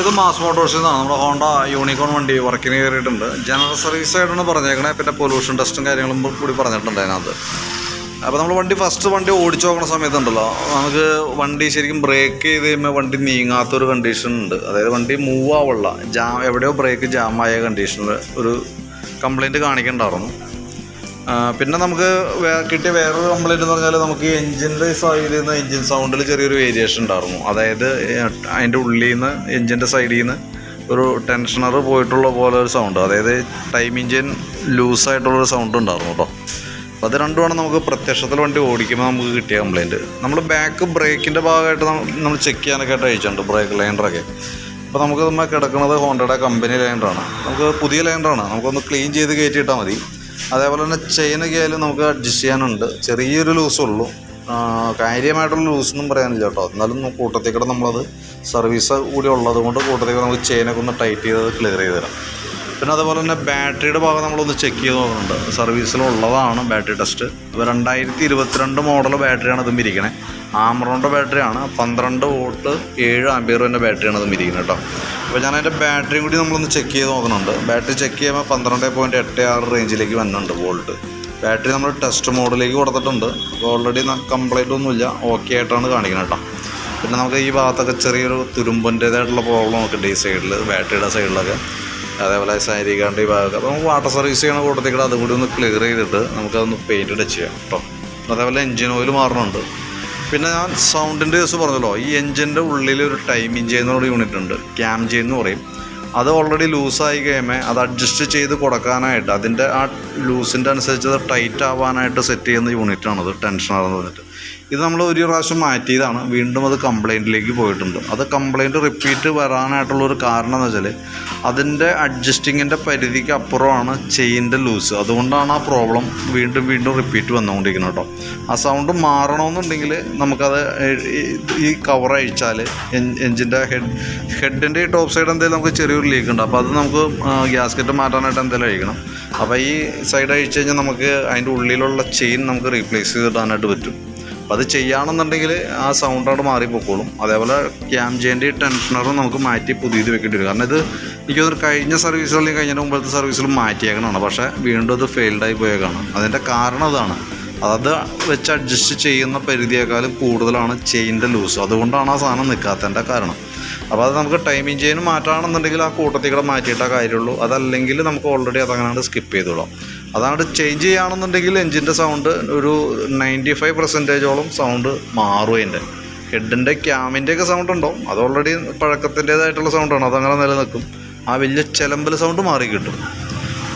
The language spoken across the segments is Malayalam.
ഇത് മാസ് മോട്ടോഴ്സിൽ നിന്നാണ് നമ്മുടെ ഹോണ്ട യൂണിക്കോൺ വണ്ടി വർക്കിന് കയറിയിട്ടുണ്ട്. ജനറൽ സർവീസ് ആയിട്ടാണ് പറഞ്ഞേക്കണേ. പിന്നെ പൊല്യൂഷൻ ടെസ്റ്റും കാര്യങ്ങളും കൂടി പറഞ്ഞിട്ടുണ്ട് അതിനകത്ത്. അപ്പോൾ നമ്മൾ വണ്ടി ഫസ്റ്റ് വണ്ടി ഓടിച്ചു നോക്കുന്ന സമയത്തുണ്ടല്ലോ. നമുക്ക് വണ്ടി ശരിക്കും ബ്രേക്ക് ചെയ്ത് കഴിയുമ്പോൾ വണ്ടി നീങ്ങാത്തൊരു കണ്ടീഷൻ ഉണ്ട്. അതായത് വണ്ടി മൂവ് ആവുള്ള. ജാം എവിടെയോ ബ്രേക്ക് ജാം ആയ കണ്ടീഷനിൽ ഒരു കംപ്ലൈന്റ് കാണിക്കണ്ടായിരുന്നു. പിന്നെ നമുക്ക് കിട്ടിയ വേറൊരു കംപ്ലൈന്റ് എന്ന് പറഞ്ഞാൽ നമുക്ക് എൻജിന്റെ സൈഡിൽ നിന്ന് എൻജിൻ സൗണ്ടിൽ ചെറിയൊരു വേരിയേഷൻ ഉണ്ടായിരുന്നു. അതായത് അതിന്റെ ഉള്ളിൽ നിന്ന് എൻജിന്റെ സൈഡിൽ നിന്ന് ഒരു ടെൻഷണർ പോയിട്ടുള്ള പോലെ ഒരു സൗണ്ട് അതായത് ടൈം എൻജിൻ ലൂസായിട്ടുള്ളൊരു സൗണ്ട് ഉണ്ടായിരുന്നു കേട്ടോ അപ്പോൾ അത് രണ്ടുമാണ് നമുക്ക് പ്രത്യക്ഷത്തിൽ വണ്ടി ഓടിക്കുമ്പോൾ നമുക്ക് കിട്ടിയ കംപ്ലൈന്റ് നമ്മൾ ബാക്ക് ബ്രേക്കിന്റെ ഭാഗമായിട്ട് നമ്മൾ ചെക്ക് ചെയ്യാനൊക്കെ ആയിട്ട് അയച്ചിട്ടുണ്ട് ബ്രേക്ക് ലൈൻഡറൊക്കെ അപ്പോൾ നമുക്ക് നമ്മൾ കിടക്കുന്നത് ഹോണ്ടയുടെ കമ്പനി ലൈൻഡറാണ് നമുക്ക് പുതിയ ലൈൻഡറാണ് നമുക്കൊന്ന് ക്ലീൻ ചെയ്ത് കയറ്റിയിട്ടാൽ മതി. അതേപോലെ തന്നെ ചെയിൻ ആയാലും നമുക്ക് അഡ്ജസ്റ്റ് ചെയ്യാനുണ്ട്. ചെറിയൊരു ലൂസേ ഉള്ളൂ. ആ, കാര്യമായിട്ടുള്ള ലൂസൊന്നും പറയാനില്ല കേട്ടോ. എന്നാലും കൂട്ടത്തിൽ കൂടെ നമ്മളത് സർവീസ് കൂടി ഉള്ളത് കൊണ്ട് കൂട്ടത്തിൽ കൂടെ നമുക്ക് ചെയിനൊക്കെ ഒന്ന് ടൈറ്റ് ചെയ്ത് ക്ലിയർ ചെയ്ത് തരാം. പിന്നെ അതുപോലെ തന്നെ ബാറ്ററിയുടെ ഭാഗം നമ്മളൊന്ന് ചെക്ക് ചെയ്ത് നോക്കുന്നുണ്ട്. സർവീസിലുള്ളതാണ് ബാറ്ററി ടെസ്റ്റ് അപ്പോൾ രണ്ടായിരത്തി ഇരുപത്തിരണ്ട് മോഡൽ ബാറ്ററിയാണ് ഇതും ഇരിക്കണേ. ആമറോണിന്റെ ബാറ്ററിയാണ് പന്ത്രണ്ട് വോട്ട് ഏഴ് ആംബിയറിന്റെ ബാറ്ററിയാണ് ഇതും ഇരിക്കുന്നത് കേട്ടോ. അപ്പോൾ ഞാൻ അതിന്റെ ബാറ്ററിയും കൂടി നമ്മളൊന്ന് ചെക്ക് ചെയ്ത് നോക്കുന്നുണ്ട്. ബാറ്ററി ചെക്ക് ചെയ്യുമ്പോൾ പന്ത്രണ്ട് പോയിന്റ് എട്ട് ആറ് റേഞ്ചിലേക്ക് വന്നിട്ടുണ്ട് വോൾട്ട് ബാറ്ററി നമ്മൾ ടെസ്റ്റ് മോഡിലേക്ക് കൊടുത്തിട്ടുണ്ട്. അപ്പോൾ ഓൾറെഡി കംപ്ലൈന്റ് ഒന്നുമില്ല. ഓക്കെ ആയിട്ടാണ് കാണിക്കുന്നത് കേട്ടോ. പിന്നെ നമുക്ക് ഈ ഭാഗത്തൊക്കെ ചെറിയൊരു തുരുമ്പിന്റേതായിട്ടുള്ള പ്രോബ്ലം ഒക്കെ ഉണ്ട് ഈ സൈഡിൽ ബാറ്ററിയുടെ സൈഡിലൊക്കെ അതേപോലെ സാരിക്കാണ്ട് ഈ ഭാഗമൊക്കെ അപ്പോൾ നമുക്ക് വാട്ടർ സർവീസ് ചെയ്യണ കൂട്ടത്തിൽ കൂടെ അതും കൂടി ഒന്ന് ക്ലിയർ ചെയ്തിട്ട് നമുക്കതൊന്ന് പെയിന്റ് ടച്ച് ചെയ്യാം കേട്ടോ. അതേപോലെ എൻജിൻ ഓയിൽ മാറണുണ്ട് പിന്നെ ഞാൻ സൗണ്ടിന്റെ കേസ് പറഞ്ഞല്ലോ ഈ എൻജിന്റെ ഉള്ളിൽ ഒരു ടൈമിങ് ചെയ്യുന്ന യൂണിറ്റ് ഉണ്ട്. ക്യാം ചെയ്യുന്ന എന്ന് പറയും. അത് ഓൾറെഡി ലൂസായി കഴിയുമ്പോൾ അത് അഡ്ജസ്റ്റ് ചെയ്ത് കൊടുക്കാനായിട്ട് അതിന്റെ ആ ലൂസിന്റെ അനുസരിച്ച് അത് ടൈറ്റ് ആവാനായിട്ട് സെറ്റ് ചെയ്യുന്ന യൂണിറ്റാണത് ടെൻഷനാണെന്ന് പറഞ്ഞിട്ട്. ഇത് നമ്മൾ ഒരു പ്രാവശ്യം മാറ്റിയതാണ്. വീണ്ടും അത് കംപ്ലൈന്റിലേക്ക് പോയിട്ടുണ്ട്. അത് കംപ്ലൈന്റ് റിപ്പീറ്റ് വരാനായിട്ടുള്ള ഒരു കാരണം എന്ന് വെച്ചാൽ അതിന്റെ അഡ്ജസ്റ്റിങ്ങിന്റെ പരിധിക്ക് അപ്പുറമാണ് ചെയിന്റെ ലൂസ് അതുകൊണ്ടാണ് ആ പ്രോബ്ലം വീണ്ടും വീണ്ടും റിപ്പീറ്റ് വന്നുകൊണ്ടിരിക്കുന്നത് കേട്ടോ. ആ സൗണ്ട് മാറണമെന്നുണ്ടെങ്കിൽ നമുക്കത് ഈ കവർ അഴിച്ചാൽ എഞ്ചിന്റെ ഹെഡ് ഹെഡിന്റെ ഈ ടോപ്പ് സൈഡ് എന്തെങ്കിലും നമുക്ക് ചെറിയൊരു ലീക്ക് ഉണ്ട്. അപ്പോൾ അത് നമുക്ക് ഗ്യാസ്കറ്റ് മാറ്റാനായിട്ട് എന്തെങ്കിലും അഴിക്കണം. അപ്പോൾ ഈ സൈഡ് അഴിച്ച് കഴിഞ്ഞാൽ നമുക്ക് അതിന്റെ ഉള്ളിലുള്ള ചെയിൻ നമുക്ക് റീപ്ലേസ് ചെയ്തിടാനായിട്ട് പറ്റും. അത് ചെയ്യുകയാണെന്നുണ്ടെങ്കിൽ ആ സൗണ്ട് അവിടെ മാറിപ്പോക്കോളും അതേപോലെ ക്യാം ജെന്റെ ടെൻഷനറും നമുക്ക് മാറ്റി പുതിയത് വെക്കേണ്ടി വരും. കാരണം ഇത് എനിക്ക് തോന്നുന്നു കഴിഞ്ഞ സർവീസുകളിലും കഴിഞ്ഞ മുമ്പത്തെ സർവീസിലും മാറ്റിയേക്കണമാണ് പക്ഷേ വീണ്ടും അത് ഫെയിൽഡായി പോയേക്കാണ് അതിന്റെ കാരണം അതാണ്. അത് വെച്ച് അഡ്ജസ്റ്റ് ചെയ്യുന്ന പരിധിയേക്കാളും കൂടുതലാണ് ചെയിന്റെ ലൂസ് അതുകൊണ്ടാണ് ആ സാധനം നിൽക്കാത്തതിന്റെ കാരണം. അപ്പോൾ അത് നമുക്ക് ടൈമിങ് ചെയിൻ മാറ്റാണെന്നുണ്ടെങ്കിൽ ആ കൂട്ടത്തിൽ കൂടെ മാറ്റിയിട്ടേ കാര്യമുള്ളൂ. അതല്ലെങ്കിൽ നമുക്ക് ഓൾറെഡി അതങ്ങനെ സ്കിപ്പ് ചെയ്തോളാം. അതാണ് ചേഞ്ച് ചെയ്യുകയാണെന്നുണ്ടെങ്കിൽ എൻജിന്റെ സൗണ്ട് ഒരു നയന്റി ഫൈവ് പെർസെന്റേജോളം സൗണ്ട് മാറും അതിന്റെ ഹെഡിന്റെ ക്യാമിന്റെ ഒക്കെ സൗണ്ട് ഉണ്ടാവും. അത് ഓൾറെഡി പഴക്കത്തിന്റേതായിട്ടുള്ള സൗണ്ടാണ് അതങ്ങനെ നിലനിൽക്കും. ആ വലിയ ചിലമ്പൽ സൗണ്ട് മാറി കിട്ടും.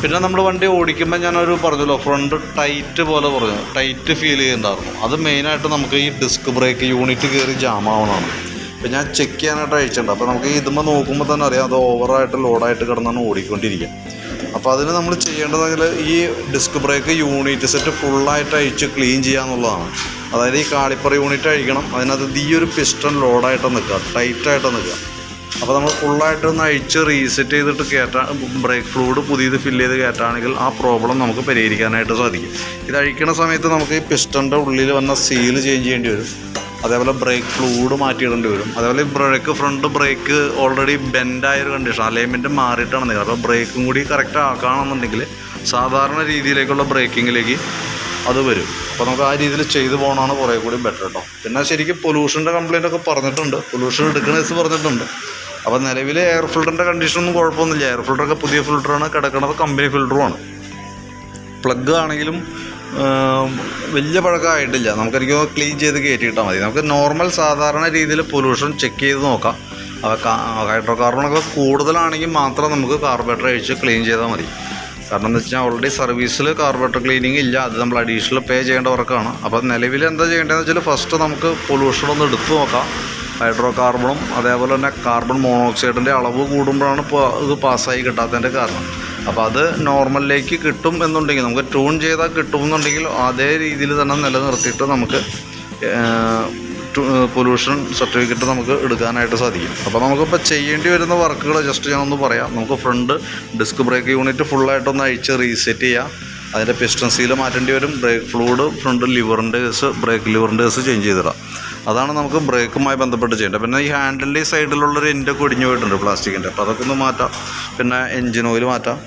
പിന്നെ നമ്മൾ വണ്ടി ഓടിക്കുമ്പോൾ ഞാനൊരു പറഞ്ഞല്ലോ ഫ്രണ്ട് ടൈറ്റ് പോലെ പറഞ്ഞു. ടൈറ്റ് ഫീൽ ചെയ്യുന്നുണ്ടായിരുന്നു അത് മെയിനായിട്ട് നമുക്ക് ഈ ഡിസ്ക് ബ്രേക്ക് യൂണിറ്റ് കയറി ജാമാവണമാണ് ഇപ്പം ഞാൻ ചെക്ക് ചെയ്യാനായിട്ട് അയച്ചിട്ടുണ്ട്. അപ്പോൾ നമുക്ക് ഇതുമ്പോൾ നോക്കുമ്പോൾ തന്നെ അറിയാം അത് ഓവറായിട്ട് ലോഡായിട്ട് കിടന്നാണ് ഓടിക്കൊണ്ടിരിക്കുക. അപ്പോൾ അതിന് നമ്മൾ ചെയ്യേണ്ടതെങ്കിൽ ഈ ഡിസ്ക് ബ്രേക്ക് യൂണിറ്റ് സെറ്റ് ഫുള്ളായിട്ട് അഴിച്ച് ക്ലീൻ ചെയ്യുക എന്നുള്ളതാണ്. അതായത് ഈ കാളിപ്പർ യൂണിറ്റ് അഴിക്കണം അതിനകത്ത് ഈ ഒരു പിസ്റ്റൺ ലോഡായിട്ട് നിൽക്കുക ടൈറ്റായിട്ട് നിൽക്കുക. അപ്പോൾ നമ്മൾ ഫുള്ളായിട്ട് ഒന്ന് അഴിച്ച് റീസെറ്റ് ചെയ്തിട്ട് കയറ്റാൻ ബ്രേക്ക് ഫ്ലൂഡ് പുതിയത് ഫില്ല് ചെയ്ത് കയറ്റുകയാണെങ്കിൽ ആ പ്രോബ്ലം നമുക്ക് പരിഹരിക്കാനായിട്ട് സാധിക്കും. ഇത് അഴിക്കുന്ന സമയത്ത് നമുക്ക് ഈ പിസ്റ്റന്റെ ഉള്ളിൽ വന്ന സീൽ ചേഞ്ച് ചെയ്യേണ്ടി വരും. അതേപോലെ ബ്രേക്ക് ഫ്ലൂഡ് മാറ്റിയിടേണ്ടി വരും. അതേപോലെ ബ്രേക്ക് ഫ്രണ്ട് ബ്രേക്ക് ഓൾറെഡി ബെൻഡായ ഒരു കണ്ടീഷൻ അലൈൻമെന്റ് മാറിയിട്ടാണ് നിങ്ങൾ അപ്പോൾ ബ്രേക്കും കൂടി കറക്റ്റ് ആക്കുകയാണെന്നുണ്ടെങ്കിൽ സാധാരണ രീതിയിലേക്കുള്ള ബ്രേക്കിങ്ങിലേക്ക് അത് വരും. അപ്പോൾ നമുക്ക് ആ രീതിയിൽ ചെയ്തു പോകണമാണ് കുറേ കൂടി ബെറ്റർ കേട്ടോ പിന്നെ ശരിക്കും പൊല്യൂഷന്റെ കംപ്ലയിന്റ് ഒക്കെ പറഞ്ഞിട്ടുണ്ട്. പൊല്യൂഷൻ എടുക്കുന്ന കേസ് പറഞ്ഞിട്ടുണ്ട്. അപ്പോൾ നിലവിൽ എയർ ഫിൽറ്ററിന്റെ കണ്ടീഷനൊന്നും കുഴപ്പമൊന്നുമില്ല. എയർ ഫിൽറ്ററൊക്കെ പുതിയ ഫിൽറ്ററാണ് കിടക്കുന്നത് കമ്പനി ഫിൽറ്ററുമാണ് പ്ലഗ് ആണെങ്കിലും വലിയ പഴക്കമായിട്ടില്ല. നമുക്കെനിക്ക് ക്ലീൻ ചെയ്ത് കയറ്റിയിട്ടാൽ മതി. നമുക്ക് നോർമൽ സാധാരണ രീതിയിൽ പൊല്യൂഷൻ ചെക്ക് ചെയ്ത് നോക്കാം. അപ്പോൾ ഹൈഡ്രോ കാർബണൊക്കെ കൂടുതലാണെങ്കിൽ മാത്രം നമുക്ക് കാർബറേറ്റർ അഴിച്ച് ക്ലീൻ ചെയ്താൽ മതി. കാരണം എന്ന് വെച്ചാൽ ഓൾറെഡി സർവീസിൽ കാർബറേറ്റർ ക്ലീനിങ് ഇല്ല. അത് നമ്മൾ അഡീഷണൽ പേ ചെയ്യേണ്ട വർക്കാണ്. അപ്പോൾ നിലവിൽ എന്താ ചെയ്യേണ്ടതെന്ന് വെച്ചാൽ ഫസ്റ്റ് നമുക്ക് പൊല്യൂഷൻ ഒന്ന് എടുത്തു നോക്കാം. ഹൈഡ്രോ കാർബണും അതേപോലെ തന്നെ കാർബൺ മോണോക്സൈഡിന്റെ അളവ് കൂടുമ്പോഴാണ് ഇപ്പോൾ ഇത് പാസ്സായി കിട്ടാത്തതിന്റെ കാരണം. അപ്പോൾ അത് നോർമലിലേക്ക് കിട്ടും എന്നുണ്ടെങ്കിൽ നമുക്ക് ട്യൂൺ ചെയ്താൽ കിട്ടുമെന്നുണ്ടെങ്കിൽ അതേ രീതിയിൽ തന്നെ നിലനിർത്തിയിട്ട് നമുക്ക് പൊല്യൂഷൻ സർട്ടിഫിക്കറ്റ് നമുക്ക് എടുക്കാനായിട്ട് സാധിക്കും. അപ്പോൾ നമുക്കിപ്പോൾ ചെയ്യേണ്ടി വരുന്ന വർക്കുകൾ ജസ്റ്റ് ഞാനൊന്ന് പറയാം. നമുക്ക് ഫ്രണ്ട് ഡിസ്ക് ബ്രേക്ക് യൂണിറ്റ് ഫുള്ളായിട്ടൊന്ന് അഴിച്ച് റീസെറ്റ് ചെയ്യാം. അതിന്റെ പിസ്റ്റൺ സീൽ മാറ്റേണ്ടി വരും. ബ്രേക്ക് ഫ്ലൂഡ് ഫ്രണ്ട് ലിവറിന്റെ കേസ് ബ്രേക്ക് ലിവറിന്റെ കേസ് ചേഞ്ച് ചെയ്തിടാം. അതാണ് നമുക്ക് ബ്രേക്കുമായി ബന്ധപ്പെട്ട് ചെയ്യേണ്ടത്. പിന്നെ ഈ ഹാൻഡിലിന്റെ ഈ സൈഡിലുള്ളൊരു ഒക്കെ ഒടിഞ്ഞു പോയിട്ടുണ്ട് പ്ലാസ്റ്റിക്കിന്റെ അപ്പോൾ അതൊക്കെ ഒന്ന് മാറ്റാം. പിന്നെ എൻജിൻ ഓയിൽ മാറ്റാം.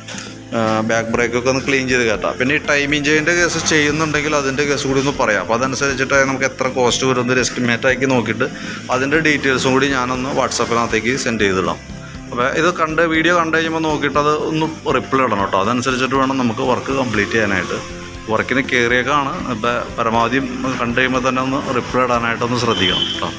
ബാക്ക് ബ്രേക്കൊക്കെ ഒന്ന് ക്ലീൻ ചെയ്ത് കയറ്റാം പിന്നെ ഈ ടൈമിംഗ് ചെയിന്റെ കേസ് ചെയ്യുന്നുണ്ടെങ്കിൽ അതിന്റെ കേസ് കൂടി ഒന്ന് പറയാം. അപ്പോൾ അതനുസരിച്ചിട്ട് നമുക്ക് എത്ര കോസ്റ്റ് വരുന്നത് എസ്റ്റിമേറ്റ് ആക്കി നോക്കിയിട്ട് അതിന്റെ ഡീറ്റെയിൽസും കൂടി ഞാനൊന്ന് വാട്സാപ്പിനകത്തേക്ക് സെൻഡ് ചെയ്തിടാം. അപ്പോൾ ഇത് കണ്ട് വീഡിയോ കണ്ടു കഴിയുമ്പോൾ നോക്കിയിട്ട് അത് ഒന്ന് റിപ്ലൈ ഇടണം കേട്ടോ. അതനുസരിച്ചിട്ട് വേണം നമുക്ക് വർക്ക് കംപ്ലീറ്റ് ചെയ്യാനായിട്ട്. വർക്കിന് കയറിയേക്കാണ് ഇപ്പോൾ പരമാവധി കണ്ടു കഴിയുമ്പോൾ തന്നെ ഒന്ന് റിപ്ലൈ ഇടാനായിട്ടൊന്ന് ശ്രദ്ധിക്കണം കേട്ടോ.